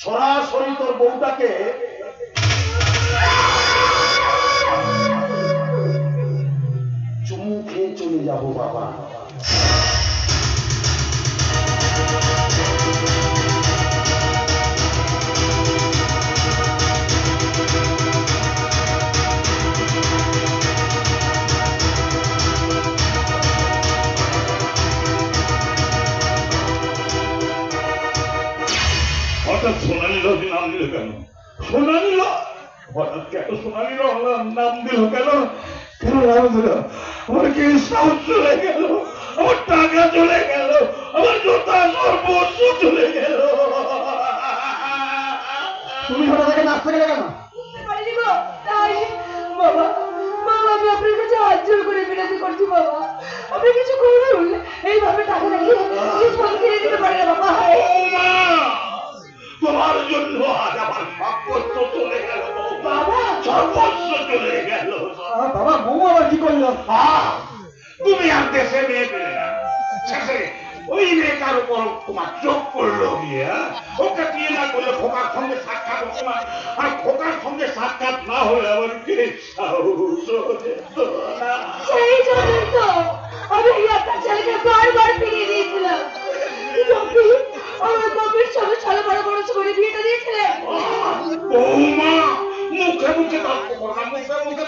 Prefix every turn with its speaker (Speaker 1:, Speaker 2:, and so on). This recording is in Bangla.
Speaker 1: সরাসরি তোর বউটাকে চুমু খেয়ে চলে যাব বাবা।
Speaker 2: হঠাৎ সোনালি রবি নাম দিল কেন? সোনালি হঠাৎ কেন সোনালি র- নাম দিল কেন? কেন নাম দিল? আমার কি সাহস চলে গেল? আমার টাকা চলে গেল? আমার জোতা সর্বস্ব চলে গেল?
Speaker 1: তুমি হঠাৎ থেকে নাচতে গেলে কেন?
Speaker 3: তাই বাবা বাবা আমি আপনার কাছে হাত জোর করে বিনতি করছি বাবা। আপনি কিছু করুন। এইভাবে টাকা লাগিয়ে জিনিস ফোন কিনে দিতে পারে না বাবা
Speaker 2: বৌমা তোমার জন্য আজ আমার সাব্যস্ত চলে গেল।
Speaker 3: বাবা।
Speaker 2: সর্বস্ব চলে গেল।
Speaker 1: বাবা বউ আবার কি করল?
Speaker 2: তুমি আর দেশে মেয়ে পেলে না। শেষে ওই মেয়েটার উপর তোমার চোখ পড়ল গিয়ে? ওকে বিয়ে না করলে খোকার সঙ্গে সাক্ষাৎ হতো না। আর খোকার সঙ্গে সাক্ষাৎ না হলে আমার কে
Speaker 3: সেই জন্যই তো আমি এই আপনার ছেলেকে বারবার বিয়েটা দিয়েছিলেন?
Speaker 2: বৌমা মুখে মুখে তর্ক করো মুখে মুখে